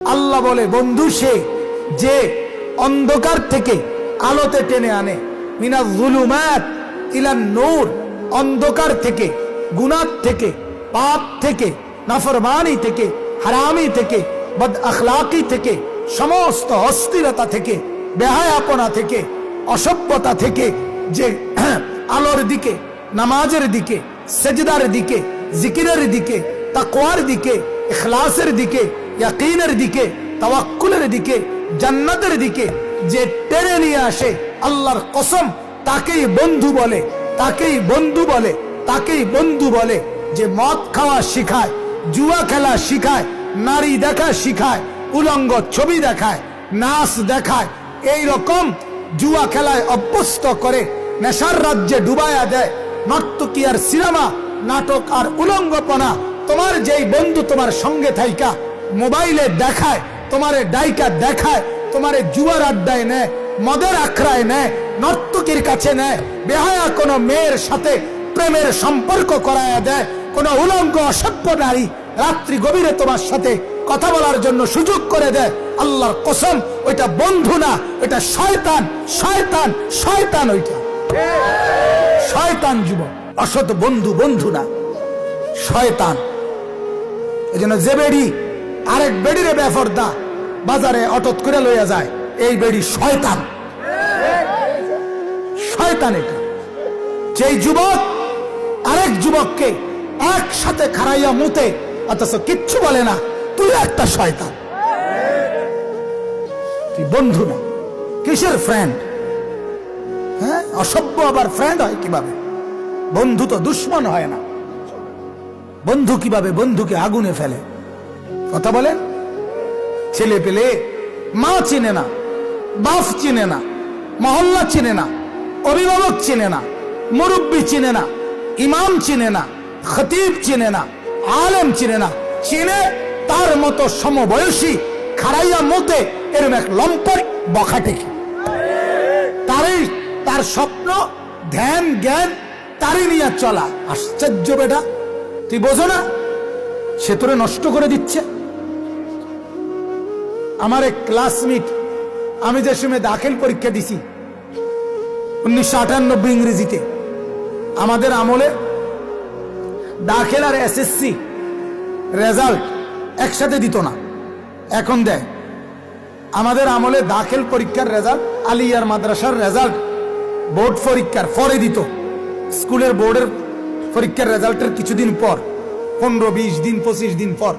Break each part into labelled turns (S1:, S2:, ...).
S1: আল্লাহ বলে, বন্ধু সে যে অন্ধকার থেকে আলোতে টেনে আনে। মিনা জুলুমাত ইলান নূর। অন্ধকার থেকে গুনার থেকে, পাপ থেকে, নাফরমানি থেকে, হারামি থেকে, বদ আখলাকি থেকে, সমস্ত অস্থিরতা থেকে, বেহায়াপনা থেকে, অসভ্যতা থেকে, যে আলোর দিকে, নামাজের দিকে, সেজদার দিকে, জিকিরের দিকে, তাকওয়ার দিকে এখলাসের দিকে ইয়াকিনের দিকে তাওয়াক্কুলের দিকে জান্নাতের দিকে যে টেনে নিয়ে আসে আল্লাহর কসম তাকেই বন্ধু বলে তাকেই বন্ধু বলে তাকেই বন্ধু বলে যে মদ খাওয়া শিখায় জুয়া খেলা শিখায় নারী দেখা শিখায় উলঙ্গ ছবি দেখায় নাচ দেখায় এই রকম জুয়া খেলায় অভ্যস্ত করে নেশার রাজ্যে ডুবায়া দেয় নর্তকী আর সিনেমা নাটক আর উলঙ্গপনা তোমার যেই বন্ধু তোমার সঙ্গে থাইকা মোবাইলে দেখায়, তোমারে ডাইকা দেখায়, তোমারে জুয়ার আড্ডায় নেয়, মদের আখড়ায় নেয়, নর্তকীর কাছে নেয়, বেহায়া কোনো মেয়ের সাথে প্রেমের সম্পর্ক করায়া দেয়, কোনো উলঙ্গ অসভ্য নারী রাত্রি গভীরে তোমার সাথে কথা বলার জন্য সুযোগ করে দেয়। আল্লাহর কসম, ওইটা বন্ধু না, ওইটা শয়তান শয়তান শয়তান ওইটা। শয়তান যুবক, অসৎ বন্ধু বন্ধু না, শয়তান। এই জন্য যে বেড়ি আরেক বেড়িরে দা বাজারে অটত করে লইয়া যায়। এই বেড়ি শয়তান। শয়তান এটা। যেই যুবক আরেক যুবককে একসাথে খারাইয়া মুতে, অথচ কিচ্ছু বলে না, তুই একটা শয়তান। তুই বন্ধু না। কিসের ফ্রেন্ড হ্যাঁ অসভ্য আবার ফ্রেন্ড হয় কীভাবে? বন্ধু তো দুশ্মন হয় না। বন্ধু কীভাবে বন্ধুকে আগুনে ফেলে? কথা বলেন? ছেলে পেলে মা চিনে না, বাপ চিনে না, মহল্লা চিনে না, অভিভাবক চিনে না, মুরব্বী চিনে না, ইমাম চিনে না, খতিব চিনে না, আলেম চিনে না, চিনে তার মতো সমবয়সী খারাইয়া মতে এরম এক লম্পট বখাটেকে তারই তার স্বপ্ন, ধ্যান, জ্ঞান তারই নিয়ে চলা। আশ্চর্য বেটা, তুই বোঝো না, সে তোরে নষ্ট করে দিচ্ছে। আমার এক ক্লাসমেট আমি যে সময় দাখিল পরীক্ষা দিছি, উনিশশো আটানব্বই ইংরেজিতে, আমাদের আমলে দাখিল আর এসএসসি রেজাল্ট একসাথে দিত না। এখন দেয় আমাদের আমলে দাখিল পরীক্ষার রেজাল্ট আলিয়ার মাদ্রাসার রেজাল্ট বোর্ড পরীক্ষার পরে দিত। স্কুলের বোর্ডের পরীক্ষার রেজাল্টের কিছুদিন পর, পনেরো, বিশ দিন, পঁচিশ দিন পর।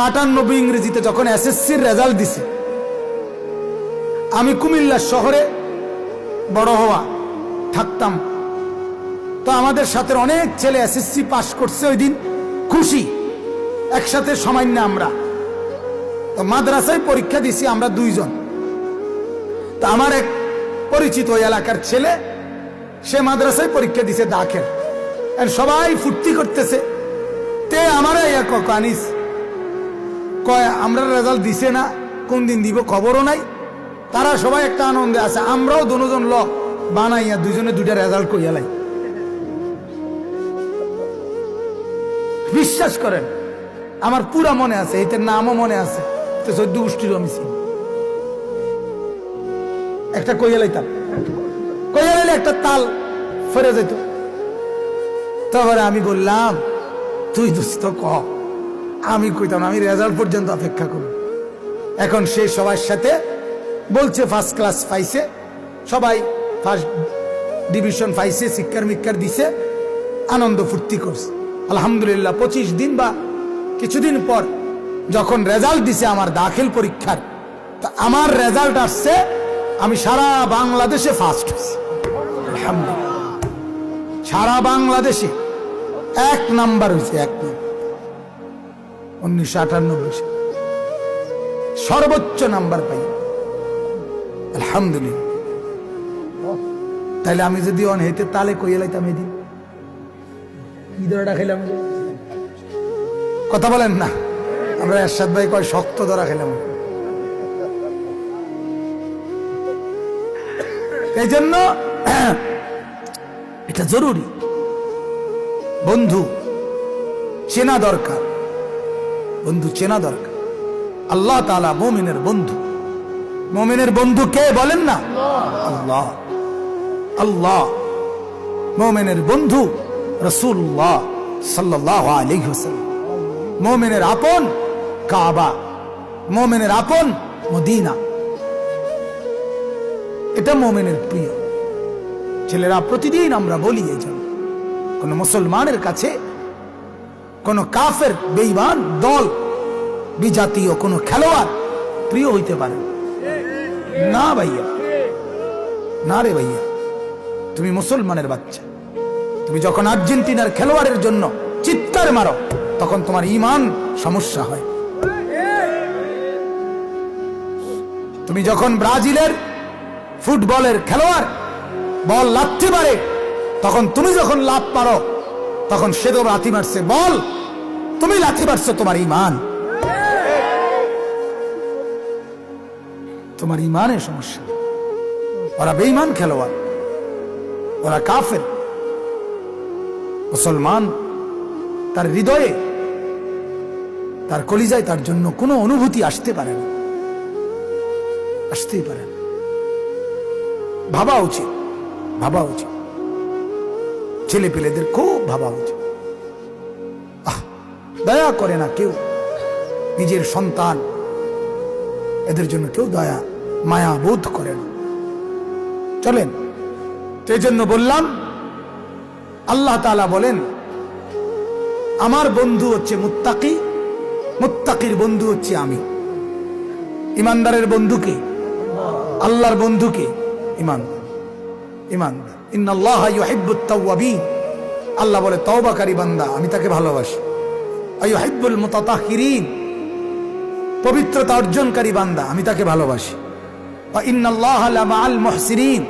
S1: আটানব্বই ইংরেজিতে যখন এসএসসির রেজাল্ট দিছে, আমি কুমিল্লা শহরে বড় হওয়া থাকতাম। তো আমাদের সাথে অনেক ছেলে এসএসসি পাশ করছে ওই দিন, খুশি, একসাথে সামান্য আমরা। তো মাদ্রাসায় পরীক্ষা দিছি আমরা দুইজন। তা আমার এক পরিচিত ওই এলাকার ছেলে, সে মাদ্রাসায় পরীক্ষা দিছে দাখেল আর সবাই ফুর্তি করতেছে। তে আমার আনিস কয় আমরা রেজাল্ট দিছে না, কোন দিন দিব খবরও নাই। তারা সবাই একটা আনন্দে আছে, আমরাও দুজন ল বানাইয়া দুজনে দুইটা রেজাল্ট কইয়ালাই বিশ্বাস করেন, আমার পুরা মনে আছে এটার নামও মনে আছে তো চোদ্দ গোষ্ঠীর আমি চিনি। একটা কইয়া লাইতাম, কইয়া লাইলে একটা তাল ফেরে যেত তারপরে আমি বললাম, তুই দুস্থ ক? আমি কইতাম, আমি রেজাল্ট পর্যন্ত অপেক্ষা করব। এখন সে সবার সাথে বলছে ফার্স্ট ক্লাস পাইছে। সবাই ফার্স্ট ডিভিশন পাইছে, শিক্ষার মিক্ষার দিছে, আনন্দ ফুর্তি করছে। আলহামদুলিল্লাহ, পঁচিশ দিন বা কিছুদিন পর যখন রেজাল্ট দিছে আমার দাখিল পরীক্ষার, তা আমার রেজাল্ট আসছে, আমি সারা বাংলাদেশে ফার্স্ট হয়েছি। আলহামদুলিল্লাহ। সারা বাংলাদেশে এক নাম্বার হয়েছে, এক নাম্বার। উনিশশো আটানব্বই সালে। সর্বোচ্চ নাম্বার পাই। আলহামদুলিল্লাহ। তাইলে আমি যদি অন হেতে তালে কইয়ে লাইতাম এদিন। কি ধরাটা খেলাম কথা বলেন না। আমরা এরশাদ ভাই কয় শক্ত ধরা খেলাম এই জন্য এটা জরুরি। বন্ধু, চেনা দরকার। বন্ধু চেনা দরকার। আল্লাহ তালা মোমিনের বন্ধু। মোমিনের বন্ধু কে বলেন না? আল্লাহ। আল্লাহ। মোমেনের বন্ধু রসুল্লাহ সাল্লাহ আলাইহি ওয়াসাল্লাম। মোমেনের আপন কাবা। মোমেনের আপন মদিনা। এটা মোমেনের প্রিয়। ছেলেরা প্রতিদিন আমরা বলি, এই জন্য কোন মুসলমানের কাছে কোন কাফের বেইমান দল, বিজাতীয় কোন খেলোয়াড় প্রিয় হইতে পারে না। ভাইয়া। না রে ভাইয়া। তুমি মুসলমানের বাচ্চা। তুমি যখন আর্জেন্টিনার খেলোয়াড়ের জন্য চিৎকার মারো, তখন তোমার ইমান সমস্যা হয়। তুমি যখন ব্রাজিলের ফুটবলের খেলোয়াড়, বল লাথতে পারে, তখন তুমি যখন লাভ পারো তখন সে তো লাথি মারছে। বল, তুমি লাথি মারছো তোমার ইমান তোমার ইমানের সমস্যা। ওরা বেইমান খেলোয়াড়। ওরা কাফের। মুসলমান, তার হৃদয়ে, তার কলিজায় তার জন্য কোনো অনুভূতি আসতে পারে না। আসতেই পারে না। ভাবা উচিত ভাবা উচিত। ছেলে পেলেদের খুব ভাবা উচিত। দয়া করে না কেউ নিজের সন্তান, এদের জন্য কেউ দয়া, মায়া বোধ করে না। চলেন সেই জন্য বললাম, আল্লাহ তালা বলেন, আমার বন্ধু হচ্ছে মুত্তাকি, মুত্তাকির বন্ধু হচ্ছে আমি। ইমানদারের বন্ধুকে আল্লাহর বন্ধুকে ইমানদার। ইমানদার আল্লাহ বলে, তওবাকারী বান্দা, আমি তাকে ভালোবাসি। আইয়ুহিব্বুল মুতাতাহহিরিন পবিত্রতা অর্জনকারী বান্দা, আমি তাকে ভালোবাসি। মুহসিনিন।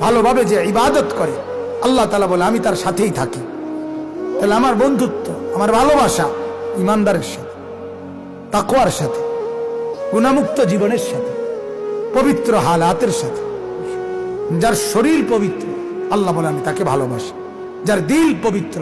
S1: ভালোভাবে যে ইবাদত করে, আল্লাহ তালা বলে, আমি তার সাথেই থাকি। তাহলে আমার বন্ধুত্ব, আমার ভালোবাসা ইমানদারের সাথে, তাকওয়ার সাথে, গুণামুক্ত জীবনের সাথে, পবিত্র হালাতের সাথে যার শরীর পবিত্র আল্লাহ বলে আমি তাকে ভালোবাসি। যার দিল পবিত্র